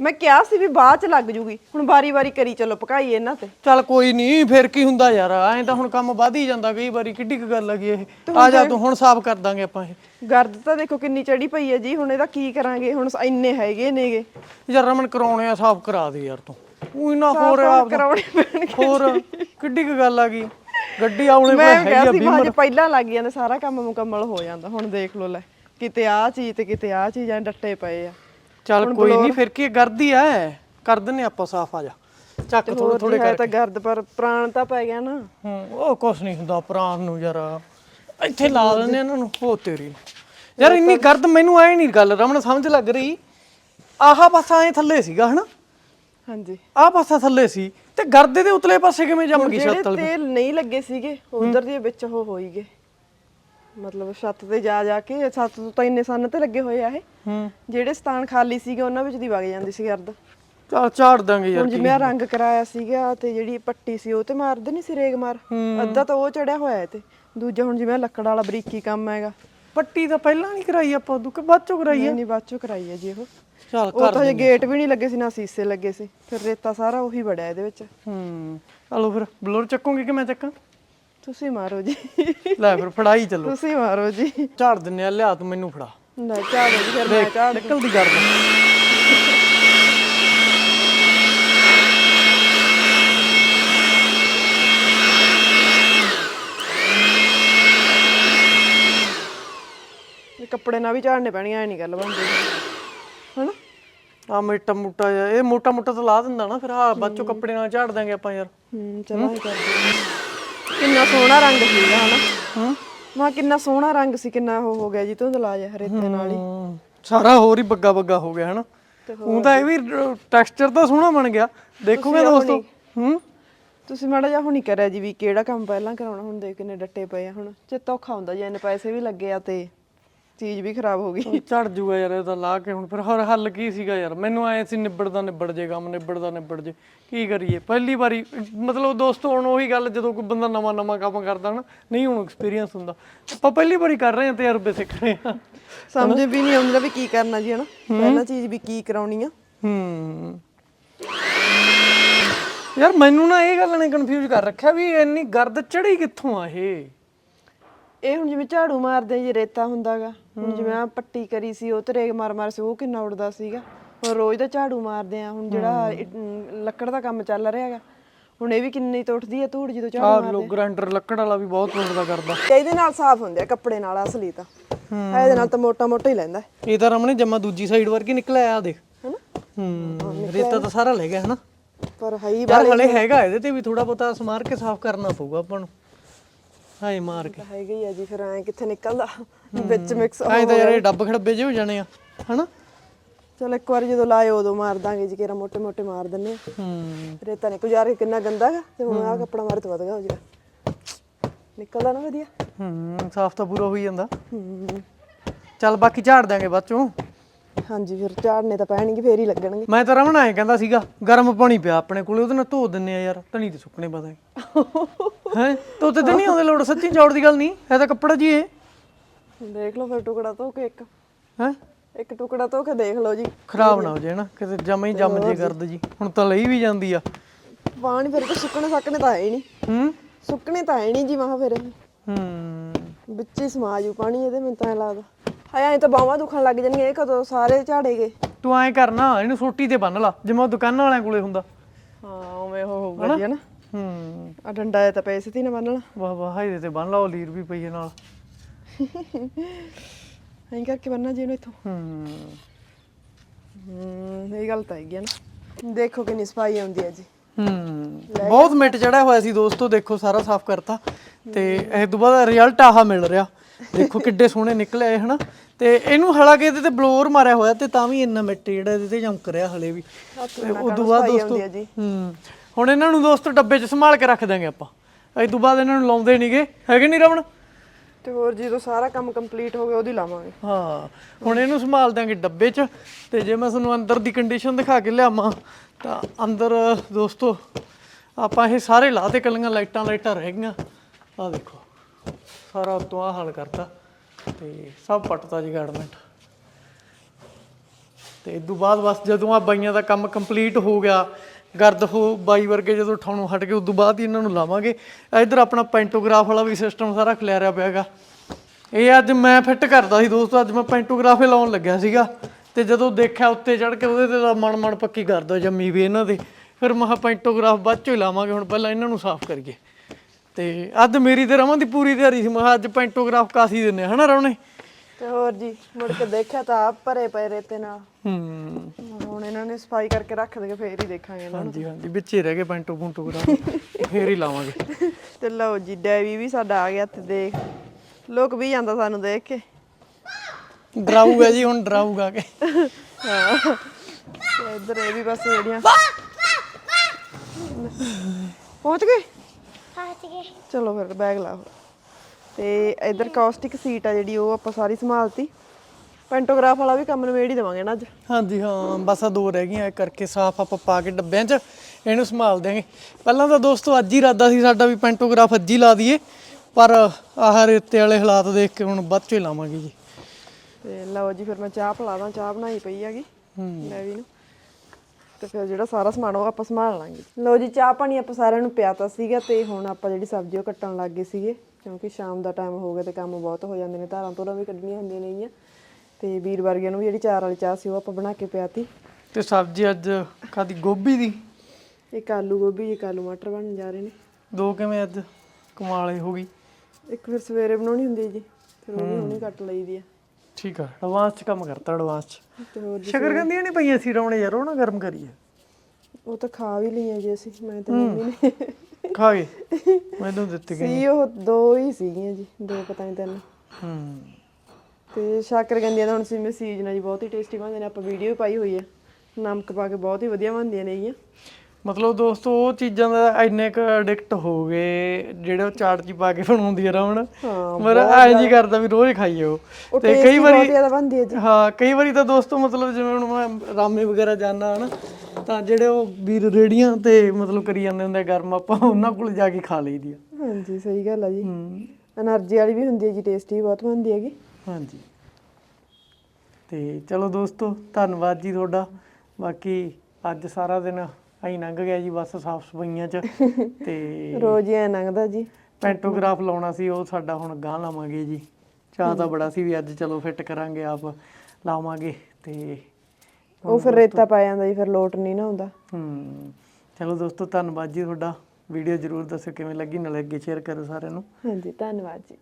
ਮੈਂ ਕਿਹਾ ਸੀ ਵੀ ਬਾਅਦ ਚ ਲੱਗ ਜੂਗੀ। ਹੁਣ ਵਾਰੀ-ਵਾਰੀ ਕਰੀ ਚੱਲੋ ਪਕਾਈ ਇਹਨਾਂ ਤੇ। ਚੱਲ ਕੋਈ ਨਹੀਂ ਫਿਰ ਕੀ ਹੁੰਦਾ ਯਾਰ? ਐਂ ਤਾਂ ਹੁਣ ਕੰਮ ਵੱਧ ਹੀ ਜਾਂਦਾ ਕਈ ਵਾਰੀ ਕਿੱਡੀ ਕੁ ਗੱਲ ਹੈਗੀ ਇਹ। ਆ ਜਾ ਤੂੰ ਹੁਣ ਸਾਫ਼ ਕਰ ਦਾਂਗੇ ਆਪਾਂ ਇਹ। ਗਰਦ ਤਾਂ ਦੇਖੋ ਕਿੰਨੀ ਚੜੀ ਪਈ ਹੈ ਜੀ ਹੁਣ ਇਹਦਾ ਕੀ ਕਰਾਂਗੇ? ਹੁਣ ਸ- ਇੰਨੇ ਹੈਗੇ ਨੇਗੇ। ਯਾਰ ਰਮਨ ਕਰਾਉਣੇ ਆ ਸਾਫ਼ ਕਰਾ ਦੇ ਯਾਰ ਤੂੰ। ਉਹ ਨਾ ਹੋਰ ਆਪ ਕਰਾਉਣੇ ਪੈਣਗੇ ਹੋਰ ਕਿੱਡੀ ਕੁ ਗੱਲ ਆ ਗਈ। ਗੱਡੀ ਆਉਣੇ ਮੈਂ ਪਏ ਕਿਹਾ ਹੈਗੀ ਸੀ ਆ ਚ ਪਹਿਲਾਂ ਲੱਗ ਜਾਂਦਾ ਸਾਰਾ ਕੰਮ ਮੁਕੰਮਲ ਹੋ ਜਾਂਦਾ। ਹੁਣ ਦੇਖ ਲਓ ਲੈ ਕਿਤੇ ਆ ਚੀਜ਼ ਤੇ ਕਿਤੇ ਆ ਚੀਜ਼ ਐ ਡੱਟੇ ਪਏ ਆ। ਚੱਲ ਕੋਈ ਨਹੀਂ ਫਿਰ ਕੀ ਗਰਦੀ ਐ? ਕਰ ਦਿੰਨੇ ਆਪਾਂ ਸਾਫ਼ ਆ ਜਾ। ਚੱਕ ਥੋੜੇ ਥੋੜੇ ਹੈ ਤਾਂ ਗਰਦ ਪਰ ਪ੍ਰਾਣ ਤਾਂ ਪੈ ਗਿਆ ਨਾ। ਹੂੰ ਉਹ ਕੁਛ ਨਹੀਂ ਹੁੰਦਾ ਪ੍ਰਾਣ ਨੂੰ ਯਾਰ ਇੱਥੇ ਲਾ ਦਿੰਦੇ ਇਹਨਾਂ ਨੂੰ ਹੋ ਤੇਰੀ ਯਾਰ ਇੰਨੀ ਗਰਦ ਮੈਨੂੰ ਐ ਨਹੀਂ ਗੱਲ ਰਮਨ ਸਮਝ ਲੱਗ ਰਹੀ? ਆਹਾ ਪਾਸਾ ਐ ਥੱਲੇ ਸੀਗਾ ਹਨਾ? ਹਾਂਜੀ। ਆਹ ਪਾਸਾ ਥੱਲੇ ਸੀ ਤੇ ਗਰਦੇ ਦੇ ਉਤਲੇ ਪਾਸੇ ਕਿਵੇਂ ਜੰਮ ਗਈ ਜਿਹੜੇ ਛੱਤ ਵਾਲੀ? ਤੇਲ ਨਹੀਂ ਲੱਗੇ ਸੀਗੇ ਉਧਰ ਦੇ ਵਿੱਚ ਉਹ ਹੋਈ ਗਏ। ਮਤਲਬ ਛੱਤ ਤੇ ਜਾ ਜਾ ਕੇ ਛੱਤ ਤੋਂ ਤਾਂ ਇੰਨੇ ਸੰਨ ਤੇ ਲੱਗੇ ਹੋਏ ਆ ਇਹ। ਹੂੰ। ਜਿਹੜੇ ਸਥਾਨ ਖਾਲੀ ਸੀਗੇ ਉਹਨਾਂ ਵਿੱਚ ਦੀ ਵਗ ਜਾਂਦੀ ਸੀ ਗਰਦ। ਚਾ ਝਾੜ ਦਾਂਗੇ ਯਾਰ ਹੁਣ ਜਿਵੇਂ ਆਹ ਰੰਗ ਕਰਾਇਆ ਸੀਗਾ ਤੇ ਜਿਹੜੀ ਪੱਟੀ ਸੀ ਉਹ ਤੇ ਮਾਰਦੇ ਨਹੀਂ ਸੀ ਰੇਗ ਮਾਰ? ਅੱਧਾ ਤਾਂ ਉਹ ਚੜਿਆ ਹੋਇਆ ਹੈ ਤੇ। ਦੂਜਾ ਹੁਣ ਜਿਵੇਂ ਆਹ ਲੱਕੜ ਵਾਲਾ ਬਰੀਕੀ ਕੰਮ ਹੈਗਾ। ਪੱਟੀ ਤਾਂ ਪਹਿਲਾਂ ਨਹੀਂ ਕਰਾਈ ਆਪਾਂ ਉਦੋਂ ਕਿ ਬਾਅਦ ਚੋਂ ਕਰਾਈ ਨਹੀਂ ਨਹੀਂ ਬਾਅਦ ਚੋਂ ਕਰਾਈ ਹੈ ਜੀ ਉਹ। ਚੱਲ ਉਹ ਤਾਂ ਜੇ ਗੇਟ ਵੀ ਨਹੀਂ ਲੱਗੇ ਸੀ ਨਾ ਸੀਸੇ ਲੱਗੇ ਸੀ। ਫਿਰ ਰੇਤਾ ਸਾਰਾ ਉਹੀ ਵੜਿਆ ਇਹਦੇ ਵਿੱਚ। ਹੂੰ ਚਲੋ ਫਿਰ ਬਲੋਰ ਚੱਕੋਗੇ ਕਿ ਮੈਂ ਚੱਕਾਂ? ਤੁਸੀਂ ਮਾਰੋ ਜੀ। ਲੈ ਫਿਰ ਫੜਾਈ ਚੱਲੋ। ਤੁਸੀਂ ਮਾਰੋ ਜੀ। ਝਾੜ ਦਿੰਨੇ ਆ ਲਿਆ ਤੂੰ ਮੈਨੂੰ ਫੜਾ। ਲੈ ਝਾੜੋ ਜੀ ਫਿਰ ਮੈਂ ਝਾੜ ਨਿਕਲਦੀ ਗਰਦ। ਇਹ ਕੱਪੜੇ ਨਾਲ ਵੀ ਝਾੜਨੇ ਪੈਣੀਆਂ ਐ ਨਹੀਂ ਗੱਲ ਬਣਦੀ। ਹਨਾ? ਆ ਮੋਟਾ ਮੋਟਾ ਇਹ ਮੋਟਾ ਮੋਟਾ ਤਾਂ ਲਾ ਦਿੰਦਾ ਨਾ ਫਿਰ ਆ ਬਾਅਦ ਚੋਂ ਕੱਪੜੇ ਨਾਲ ਝਾੜ ਦਾਂਗੇ ਆਪਾਂ ਯਾਰ। ਹੂੰ ਚਲੋ ਕਰਦੇ ਹਾਂ। ਕਿੰਨਾ ਸੋਹਣਾ ਰੰਗ ਸੀਗਾ ਹਨਾ? ਹੂੰ। ਮਾ ਕਿੰਨਾ ਸੋਹਣਾ ਰੰਗ ਸੀ ਕਿੰਨਾ ਉਹ ਹੋ ਗਿਆ ਜੀ ਧੁੰਦਲਾ ਜਿਹਾ ਰੇਤੇ ਨਾਲ ਹੀ। ਸਾਰਾ ਹੋਰ ਹੀ ਬੱਗਾ ਬੱਗਾ ਹੋ ਗਿਆ ਹਨਾ? ਉਹ ਤਾਂ ਇਹ ਵੀ ਟੈਕਸਚਰ ਤਾਂ ਸੋਹਣਾ ਬਣ ਗਿਆ। ਦੇਖੋਗੇ ਦੋਸਤੋ ਹੂੰ? ਤੁਸੀਂ ਮਾੜਾ ਜਿਹਾ ਹੁਣੀ ਕਰਿਆ ਜੀ ਵੀ ਕਿਹੜਾ ਕੰਮ ਪਹਿਲਾਂ ਕਰਾਉਣਾ ਹੁਣ ਦੇਖ ਕਿੰਨੇ ਡੱਟੇ ਪਏ ਆ ਹੁਣ ਚਿੱਤ ਔਖਾ ਹੁੰਦਾ ਜੀ ਇੰਨੇ ਪੈਸੇ ਵੀ ਲੱਗੇ ਆ ਤੇ। ਚੀਜ਼ ਵੀ ਖਰਾਬ ਹੋ ਗਈ। ਝੜ ਜੂਗਾ ਯਾਰ ਇਹ ਤਾਂ ਲਾ ਕੇ ਹੁਣ ਫਿਰ ਹੋਰ ਹੱਲ ਕੀ ਸੀਗਾ ਯਾਰ? ਮੈਨੂੰ ਐ ਸੀ ਨਿਬੜਦਾ ਨਿਬੜ ਜੇ ਕੰਮ ਨਿਬੜਦਾ ਨਿਬੜ ਜੇ। ਕੀ ਕਰੀਏ? ਪਹਿਲੀ ਵਾਰੀ ਮਤਲਬ ਦੋਸਤੋ ਹੁਣ ਉਹੀ ਗੱਲ ਜਦੋਂ ਕੋਈ ਬੰਦਾ ਨਵਾਂ ਨਵਾਂ ਕੰਮ ਕਰਦਾ ਨਾ ਨਹੀਂ ਹੁਣ ਐਕਸਪੀਰੀਅੰਸ ਹੁੰਦਾ। ਆਪਾਂ ਪਹਿਲੀ ਵਾਰੀ ਕਰ ਰਹੇ ਹਾਂ ਤਜਰਬੇ ਸਿੱਖ ਰਹੇ ਹਾਂ। ਸਮਝ ਵੀ ਨਹੀਂ ਆਉਂਦਾ ਵੀ ਕੀ ਕਰਨਾ ਜੀ ਹਨਾ? ਪਹਿਲਾਂ ਚੀਜ਼ ਵੀ ਕੀ ਕਰਾਉਣੀ ਆ। ਹੂੰ। ਯਾਰ ਮੈਨੂੰ ਨਾ ਇਹ ਗੱਲ ਨੇ ਕਨਫਿਊਜ਼ ਕਰ ਰੱਖਿਆ ਵੀ ਇੰਨੀ ਗਰਦ ਚੜੀ ਕਿੱਥੋਂ ਆ ਇਹ? ਇਹ ਹੁਣ ਜਿਵੇਂ ਝਾੜੂ ਮਾਰਦੇ ਜੀ ਰੇਤਾ ਹੁੰਦਾਗਾ। ਹੁਣ ਜਿਵੇਂ ਆ ਪੱਟੀ ਕਰੀ ਸੀ ਉਹ ਤੇ ਰੇਗ ਮਾਰ ਮਾਰ ਸੀ ਉਹ ਕਿੰਨਾ ਉੜਦਾ ਸੀਗਾ। ਹੁਣ ਰੋਜ਼ ਦਾ ਝਾੜੂ ਮਾਰਦੇ ਆ ਹੁਣ ਜਿਹੜਾ ਅਮ, ਲੱਕੜ ਦਾ ਕੰਮ ਚੱਲ ਰਿਹਾ ਹੈਗਾ। ਹੁਣ ਇਹ ਵੀ ਕਿੰਨੀ ਤੋਂ ਉੱਠਦੀ ਆ ਧੂੜ ਜਦੋਂ ਝਾੜੂ ਆਹ ਲੋ ਗ੍ਰਾਈਂਡਰ ਲੱਕੜ ਵਾਲਾ ਵੀ ਬਹੁਤ ਉੱਡਦਾ ਕਰਦਾ। ਤੇ ਇਹਦੇ ਨਾਲ ਸਾਫ਼ ਹੁੰਦੇ ਆ ਕੱਪੜੇ ਨਾਲ ਅਸਲੀ ਤਾਂ। ਇਹਦੇ ਨਾਲ ਤਾਂ ਮੋਟਾ ਮੋਟਾ ਹੀ ਲੈਂਦਾ। ਇਹ ਤਾਂ ਰਮਣੇ ਜਮਾ ਦੂਜੀ ਸਾਈਡ ਵਰਗੀ ਨਿਕਲਿਆ ਆ ਦੇਖ। ਹਨਾ? ਹੂੰ ਰੇਤਾ ਤਾਂ ਸਾਰਾ ਲੈ ਗਿਆ ਹਨਾ? ਪਰ ਹਈ ਯਾਰ ਹਲੇ ਹੈਗਾ ਇਹਦੇ ਤੇ ਵੀ ਥੋੜਾ ਬਹੁਤਾ ਸਮਾਰ ਕੇ ਸਾਫ਼ ਕਰਨਾ ਪਊਗਾ ਆਪਾਂ ਨੂੰ। ਹਾਏ ਮਾਰ ਕੇ। ਹੈਗਾ ਹੀ ਆ ਜੀ ਫਿਰ ਐ ਕਿੱਥੇ ਨਿਕਲਦਾ? ਵਿੱਚ ਮਿਕਸ ਐਂ ਤਾਂ ਯਾਰ ਇਹ ਡੱਬ ਖੜੱਬੇ ਜਿਹੇ ਹੋ ਜਾਣੇ ਆ ਹਨਾ? ਚਲ ਇੱਕ ਵਾਰ ਜਦੋਂ ਲਾਏ ਉਦੋਂ ਮਾਰ ਦਾਂਗੇ ਜੀ ਕਿਰਾ ਮੋਟੇ ਮੋਟੇ ਮਾਰ ਦਿੰਨੇ ਆ। ਹੂੰ। ਰੇਤਾ ਨਿਕਲ ਜਾ ਰਿਹਾ ਕਿੰਨਾ ਗੰਦਾ ਹੈਗਾ ਤੇ ਹੁਣ ਆਹ ਕੱਪੜਾ ਮਾਰੇ ਤੋਂ ਵਧਗਾ ਹੋ ਜਾਏਗਾ ਨਿਕਲਦਾ ਨਾ ਵਧੀਆ। ਹੂੰ ਸਾਫ਼ ਤਾਂ ਪੂਰਾ ਹੋਈ ਜਾਂਦਾ। ਹੂੰ। ਚੱਲ ਬਾਕੀ ਝਾੜ ਦਾਂਗੇ ਬਾਅਦ ਚੋਂ। ਹਾਂਜੀ ਫਿਰ ਝਾੜਨੇ ਤਾਂ ਪੈਣਗੇ ਫੇਰ ਹੀ ਲੱਗਣਗੇ। ਮੈਂ ਤਾਂ ਰਮਣ ਆਏ ਕਹਿੰਦਾ ਸੀਗਾ ਗਰਮ ਪਾਣੀ ਪਿਆ ਆਪਣੇ ਕੋਲੇ ਉਹਦੇ ਨਾਲ ਧੋ ਦਿੰਨੇ ਆ ਯਾਰ ਧਣੀ ਤੇ ਸੁੱਕਣੇ ਪਤਾ ਹੈ? ਧੋਤੇ ਤੇ ਨਹੀਂ ਆਉਂਦੇ ਲੋੜ ਸੱਚੀ ਚੌੜ ਦੀ ਗੱਲ ਨਹੀਂ ਇਹ ਤਾਂ ਕੱਪੜਾ ਜੀ ਇਹ। ਦੇਖ ਲਓ ਫਿਰ ਟੁਕੜਾ ਧੋ ਕੇ ਇੱਕ। ਹੈ? ਇੱਕ ਟੁਕੜਾ ਧੋ ਕੇ ਦੇਖ ਲਓ ਜੀ। ਖਰਾਬ ਨਾ ਹੋ ਜਾਏ ਨਾ ਕਿਤੇ ਜਮ ਹੀ ਜੰਮ ਜੇ ਕਰਦ ਜੀ। ਹੁਣ ਤਾਂ ਲਈ ਵੀ ਜਾਂਦੀ ਆ। ਪਾਣੀ ਫਿਰ ਤਾਂ ਸੁੱਕਣੇ ਸਾਕਣੇ ਤਾਂ ਹੈ ਹੀ ਨਹੀਂ। ਹੂੰ? ਸੁੱਕਣੇ ਤਾਂ ਹੈ ਨਹੀਂ ਜੀ ਮਹਾ ਫਿਰ। ਹੂੰ। ਵਿੱਚ ਹੀ ਸਮਾ ਜੂ ਪਾਣੀ ਇਹਦੇ ਮੈਨੂੰ ਤਾਂ ਐਂ ਲੱਗਦਾ। ਹਾਏ ਐਂ ਤਾਂ ਬਾਹਾਂ ਦੁਖਣ ਲੱਗ ਜਾਣਗੀਆਂ ਇਹ ਕਦੋਂ ਸਾਰੇ ਝਾੜੇ ਗਏ। ਤੂੰ ਐਂ ਕਰਨਾ ਇਹਨੂੰ ਸੋਟੀ ਤੇ ਬੰਨ ਲਾ ਜਿਵੇਂ ਉਹ ਦੁਕਾਨਾਂ ਵਾਲਿਆਂ ਕੋਲੇ ਹੁੰਦਾ। ਹਾਂ ਉਵੇਂ ਉਹ ਹੋਊਗਾ ਜੀ ਹਨਾ? ਹੂੰ। ਆ ਡੰਡਾ ਤਾਂ ਪੈਸੇ ਤੇ ਨਾ ਬੰਨਣਾ ਵਾਹ ਵਾਹ ਹਾਈ ਤੇ ਬੰਨ ਲਾ ਉਹ ਲੀਰ ਵੀ ਪਈ ਹੈ ਨਾਲ। ਐਂ ਕਰਕੇ ਬੰਨਣਾ ਜੀ ਇਹਨੂੰ ਇੱਥੋਂ ਹੂੰ ਹੂੰ ਇਹ ਗੱਲ ਤਾਂ ਹੈਗੀ ਆ ਨਾ। ਦੇਖੋ ਕਿੰਨੀ ਸਫ਼ਾਈ ਆਉਂਦੀ ਹੈ ਜੀ। ਹੂੰ। ਬਹੁਤ ਮਿੱਟ ਚੜਿਆ ਹੋਇਆ ਸੀ ਦੋਸਤੋ ਦੇਖੋ ਸਾਰਾ ਸਾਫ਼ ਕਰਤਾ। ਤੇ ਇਹ ਤੋਂ ਬਾਅਦ ਰਿਜ਼ਲਟ ਆਹ ਮਿਲ ਰਿਹਾ। ਦੇਖੋ ਕਿੱਡੇ ਸੋਹਣੇ ਨਿਕਲੇ ਇਹ ਹਨਾ। ਤੇ ਇਹਨੂੰ ਹਾਲਾਂਕਿ ਇਹਦੇ ਤੇ ਬਲੋਰ ਮਾਰਿਆ ਹੋਇਆ ਤੇ ਤਾਂ ਵੀ ਇੰਨਾ ਮਿੱਟ ਜਿਹੜਾ ਇਹਦੇ ਤੇ ਚਮਕ ਰਿਹਾ ਹਲੇ ਵੀ। ਤੇ ਉਸ ਤੋਂ ਬਾਅਦ ਦੋਸਤੋ ਹੈ ਹੁਣ ਇਹਨਾਂ ਨੂੰ ਦੋਸਤੋ ਡੱਬੇ 'ਚ ਸੰਭਾਲ ਕੇ ਰੱਖ ਦਾਂਗੇ ਆਪਾਂ। ਇਸ ਤੋਂ ਬਾਅਦ ਇਹਨਾਂ ਨੂੰ ਲਾਉਂਦੇ ਨਹੀਂਗੇ ਹੈਗੇ ਨਹੀਂ ਰਮਣ ਤੇ ਹੋਰ ਜਦੋਂ ਸਾਰਾ ਕੰਮ ਕੰਪਲੀਟ ਹੋ ਗਿਆ, ਉਹਦੀ ਲਾਵਾਂਗੇ। ਹਾਂ, ਹੁਣ ਇਹਨੂੰ ਸੰਭਾਲ ਦਾਂਗੇ ਡੱਬੇ 'ਚ, ਤੇ ਜੇ ਮੈਂ ਤੁਹਾਨੂੰ ਅੰਦਰ ਦੀ ਕੰਡੀਸ਼ਨ ਦਿਖਾ ਕੇ ਲਿਆਵਾਂ, ਤਾਂ ਅੰਦਰ, ਦੋਸਤੋ, ਆਪਾਂ ਇਹ ਸਾਰੇ ਲਾ ਤੇ ਕੱਲੀਆਂ ਲਾਈਟਾਂ ਲਾਈਟਾਂ ਰਹਿ ਗਈਆਂ। ਆਹ ਦੇਖੋ, ਸਾਰਾ ਉਤੋਂ ਆਹ ਹਾਲ ਕਰਤਾ, ਤੇ ਸਭ ਪੱਟਤਾ ਜੀ ਗਾਰਡਮੈਂਟ ਤੇ ਇਸ ਤੋਂ ਬਾਅਦ ਬਸ ਜਦੋਂ ਆ ਬਾਈਆਂ ਦਾ ਕੰਮ ਕੰਪਲੀਟ ਹੋ ਗਿਆ ਗਰਦ ਹੋ ਬਾਈ ਵਰਗੇ ਜਦੋਂ ਠਾਣੋਂ ਹਟ ਕੇ ਉਸ ਤੋਂ ਬਾਅਦ ਹੀ ਇਹਨਾਂ ਨੂੰ ਲਾਵਾਂਗੇ। ਇੱਧਰ ਆਪਣਾ ਪੈਂਟੋਗ੍ਰਾਫ ਵਾਲਾ ਵੀ ਸਿਸਟਮ ਸਾਰਾ ਖਿਲਾਰਿਆ ਪਿਆਗਾ ਇਹ ਅੱਜ ਮੈਂ ਫਿੱਟ ਕਰਦਾ ਸੀ ਦੋਸਤੋ ਅੱਜ ਮੈਂ ਪੈਂਟੋਗ੍ਰਾਫੇ ਲਾਉਣ ਲੱਗਿਆ ਸੀਗਾ। ਤੇ ਜਦੋਂ ਦੇਖਿਆ ਉੱਤੇ ਚੜ ਕੇ ਉਹਦੇ ਤੇ ਤਾਂ ਮਨ ਮਨ ਪੱਕੀ ਕਰਦਾ ਦੋ ਜੰਮੀ ਵੀ ਇਹਨਾਂ ਦੇ। ਫਿਰ ਮਹਾ ਪੈਂਟੋਗ੍ਰਾਫ ਬਾਅਦ ਚੋਂ ਹੀ ਲਾਵਾਂਗੇ ਹੁਣ ਪਹਿਲਾਂ ਇਹਨਾਂ ਨੂੰ ਸਾਫ਼ ਕਰੀਏ। ਤੇ ਅੱਜ ਮੇਰੀ ਤੇ ਰਮਨ ਦੀ ਪੂਰੀ ਤਿਆਰੀ ਸੀ ਮੈਂ ਕਿਹਾ ਅੱਜ ਪੈਂਟੋਗ੍ਰਾਫ ਕਾਸੀ ਦਿੰਨੇ ਆ, ਹਨਾ ਰਮਨੇ ਤੇ ਹੋਰ ਜੀ ਮੁੜ ਕੇ ਦੇਖਿਆ ਤਾਂ ਆਪ ਭਰੇ ਪਏ ਰੇਤੇ ਨਾਲ। ਹੂੰ। ਹੁਣ ਇਹਨਾਂ ਨੇ ਸਫ਼ਾਈ ਕਰਕੇ ਰੱਖ ਦੇਗੇ ਫੇਰ ਹੀ ਦੇਖਾਂਗੇ ਇਹਨਾਂ ਹਾਂਜੀ ਹਾਂਜੀ ਵਿੱਚੇ ਰਹਿ ਗਏ ਪੈਂਟੋ ਪੈਂਟੋਗ੍ਰਾਫ ਫੇਰ ਹੀ ਲਾਵਾਂਗੇ। ਨੂੰ ਤੇ ਲਓ ਜੀ ਡੈਵੀ ਵੀ ਸਾਡਾ ਆ ਗਿਆ ਇੱਥੇ ਦੇਖ। ਲੋਕ ਵੀ ਜਾਂਦਾ ਸਾਨੂੰ ਦੇਖ ਕੇ। ਡਰਾਊਗਾ ਜੀ ਹੁਣ ਡਰਾਊਗਾ ਕਿ। ਹਾਂ। ਤੇ ਇੱਧਰ ਇਹ ਵੀ ਬਸ ਜਿਹੜੀਆਂ ਪਹੁੰਚ ਗਏ? ਪਹੁੰਚ ਗਏ। ਚਲੋ ਫਿਰ ਬੈਗ ਲਾਓ। ਤੇ ਇੱਧਰ ਕਾਸਟਿਕ ਸੀਟ ਆ ਜਿਹੜੀ ਉਹ ਆਪਾਂ ਸਾਰੀ ਸੰਭਾਲਤੀ। ਪੈਂਟੋਗ੍ਰਾਫ ਵਾਲਾ ਵੀ ਕੰਮ ਨਿਬੇੜ ਹੀ ਦੇਵਾਂਗੇ ਨਾ ਅੱਜ। ਹਾਂਜੀ ਹਾਂ ਬਸ ਆ ਦੋ ਰਹਿ ਗਈਆਂ ਇਹ ਕਰਕੇ ਸਾਫ਼ ਆਪਾਂ ਪਾ ਕੇ ਡੱਬਿਆਂ 'ਚ ਇਹਨੂੰ ਸੰਭਾਲ ਦਿਆਂਗੇ। ਪਹਿਲਾਂ ਤਾਂ ਦੋਸਤੋ ਅੱਜ ਹੀ ਇਰਾਦਾ ਸੀ ਸਾਡਾ ਵੀ ਪੈਂਟੋਗ੍ਰਾਫ ਅੱਜ ਹੀ ਲਾ ਦਈਏ ਪਰ ਆਹ ਰੇਤੇ ਵਾਲੇ ਹਾਲਾਤ ਦੇਖ ਕੇ ਹੁਣ ਬਾਅਦ 'ਚ ਹੀ ਲਾਵਾਂਗੇ ਜੀ। ਤੇ ਲਓ ਜੀ ਫਿਰ ਮੈਂ ਚਾਹ ਪਿਲਾ ਦਾਂ ਚਾਹ ਬਣਾਈ ਪਈ ਹੈਗੀ ਲੈ ਵੀ ਨੂੰ। ਤੇ ਫਿਰ ਜਿਹੜਾ ਸਾਰਾ ਸਮਾਨ ਉਹ ਆਪਾਂ ਸੰਭਾਲ ਲਾਂਗੇ। ਲਓ ਜੀ ਚਾਹ ਪਾਣੀ ਆਪਾਂ ਸਾਰਿਆਂ ਨੂੰ ਪਿਆਤਾ ਸੀਗਾ ਤੇ ਹੁਣ ਆਪਾਂ ਜਿਹੜੀ ਸਬਜ਼ੀ ਉਹ ਕੱਟਣ ਲੱਗ ਗਏ ਸੀਗੇ। ਕਿਉਂਕਿ ਸ਼ਾਮ ਦਾ ਟਾਈਮ ਹੋ ਗਿਆ ਤੇ ਕੰਮ ਬਹੁਤ ਹੋ ਜਾਂਦੇ ਨੇ ਧਾਰਾਂ ਧੁਰਾਂ ਵੀ ਕੱਢਣੀਆਂ ਹੁੰਦੀਆਂ ਨੇਗੀਆਂ। ਤੇ ਵੀਰ ਵਰਗਿਆਂ ਨੂੰ ਵੀ ਜਿਹੜੀ ਚਾਰ ਵਾਲੀ ਚਾਹ ਸੀ ਉਹ ਆਪਾਂ ਬਣਾ ਕੇ ਪਿਆਤੀ। ਤੇ ਸਬਜ਼ੀ ਅੱਜ ਖਾਦੀ ਗੋਭੀ ਦੀ? ਇੱਕ ਆਲੂ ਗੋਭੀ ਇੱਕ ਆਲੂ ਮਟਰ ਬਣਨ ਜਾ ਰਹੇ ਨੇ। ਦੋ ਕਿਵੇਂ ਅੱਜ ਕਮਾਲੇ ਹੋ ਗਈ? ਇੱਕ ਫਿਰ ਸਵੇਰੇ ਬਣਾਉਣੀ ਹੁੰਦੀ ਜੀ ਫਿਰ ਉਹ ਵੀ ਹੁਣੇ ਕੱਟ ਲਈਦੀ ਆ। ਠੀਕ ਆ ਐਡਵਾਂਸ 'ਚ ਕੰਮ ਕਰਤਾ ਐਡਵਾਂਸ 'ਚ। ਤੇ ਸ਼ਕਰਕੰਦੀਆਂ ਨਹੀਂ ਪਈਆਂ ਸੀ ਰੌਣੇ ਯਾਰ ਉਹ ਨਾ ਗਰਮ ਕਰੀਏ। ਉਹ ਤਾਂ ਖਾ ਵੀ ਲਈਆਂ ਜੀ ਅਸੀਂ ਮੈਂ ਤੇ ਮੰਮੀ ਨੇ। ਖਾ ਗਏ? ਮੈਨੂੰ ਦਿੱਤੀ ਗਈ। ਸੀ ਉਹ ਦੋ ਹੀ ਸੀਗੀਆਂ ਜੀ ਦੋ ਪਤਾ ਨਹੀਂ ਤਿੰਨ। ਹੂੰ। ਤੇ ਸ਼ਾਕਰਗੰਦੀਆਂ ਦਾ ਹੁਣ ਸਿਮੇ ਸੀਜ਼ਨ ਜੀ ਬਹੁਤ ਹੀ ਟੇਸਟੀ ਬਣਦੇ ਨੇ ਆਪਾਂ ਵੀਡੀਓ ਪਾਈ ਹੋਈ ਆ। ਨਮਕ ਪਾ ਕੇ ਬਹੁਤ ਹੀ ਵਧੀਆ ਬਣਦੀਆਂ ਨੇ ਇਹ ਮਤਲਬ ਦੋਸਤੋ ਉਹ ਚੀਜ਼ਾਂ ਦਾ ਇੰਨੇ ਕ ਐਡਿਕਟ ਹੋ ਗਏ ਜਿਹੜੇ ਉਹ ਚਾਟ ਚ ਪਾ ਕੇ ਬਣਾਉਂਦੀ ਆ ਰਮਣ ਹਾਂ, ਮੇਰਾ ਐਂ ਜੀ ਕਰਦਾ ਵੀ ਰੋਜ਼ ਖਾਈਏ ਉਹ। ਤੇ ਕਈ ਵਾਰੀ ਹੈ ਹਾਂ ਕਈ ਵਾਰੀ ਤਾਂ ਦੋਸਤੋ ਮਤਲਬ ਜਿਵੇਂ ਹੁਣ ਮੈਂ ਰਾਮੇ ਵਗੈਰਾ ਜਾਣਾ ਹਨਾ ਤਾਂ ਜਿਹੜੇ ਉਹ ਵੀਰ ਰੇੜੀਆਂ ਤੇ ਮਤਲਬ ਕਰੀ ਜਾਂਦੇ ਹੁੰਦੇ ਗਰਮ ਆਪਾਂ ਉਹਨਾਂ ਕੋਲ ਜਾ ਕੇ ਖਾ ਲਈਦੀ ਆ। ਹਾਂਜੀ ਸਹੀ ਗੱਲ ਆ ਜੀ। ਹੂੰ। એનર્ਜੀ ਵਾਲੀ ਵੀ ਹੁੰਦੀ ਹੈ ਜੀ ਟੇਸਟੀ ਬਹੁਤ ਹੁੰਦੀ ਹੈਗੀ। ਹਾਂਜੀ। ਤੇ ਚਲੋ ਦੋਸਤੋ ਧੰਨਵਾਦ ਜੀ ਤੁਹਾਡਾ। ਬਾਕੀ ਅੱਜ ਸਾਰਾ ਦਿਨ ਆਈ ਲੰਘ ਗਿਆ ਜੀ ਬਸ ਸਾਫ਼ ਸਫਾਈਆਂ ਚ। ਤੇ ਰੋਜ਼ ਹੀ ਐਂ ਜੀ। ਪੈਟੋਗ੍ਰਾਫ ਲਾਉਣਾ ਸੀ ਉਹ ਸਾਡਾ ਹੁਣ ਗਾਂ ਲਾਵਾਂਗੇ ਜੀ। ਚਾਹ ਦਾ ਬੜਾ ਸੀ ਵੀ ਅੱਜ ਚਲੋ ਫਿੱਟ ਕਰਾਂਗੇ ਆਪ ਲਾਵਾਂਗੇ। ਤੇ ਉਹ ਫਿਰ ਰੇਤਾ ਪਾ ਜਾਂਦਾ ਜੀ ਫਿਰ ਲੋਟ ਨਹੀਂ ਨਾ ਹੁੰਦਾ ਹੂੰ ਚਲੋ ਦੋਸਤੋ ਧੰਨਵਾਦ ਜੀ ਤੁਹਾਡਾ। ਵੀਡੀਓ ਜਰੂਰ ਦੱਸਿਓ ਕਿਵੇਂ ਲੱਗੀ ਨਾਲੇ ਅੱਗੇ ਸ਼ੇਅਰ ਕਰੋ ਸਾਰਿਆਂ ਨੂੰ। ਹਾਂਜੀ ਧੰਨਵਾਦ ਜੀ।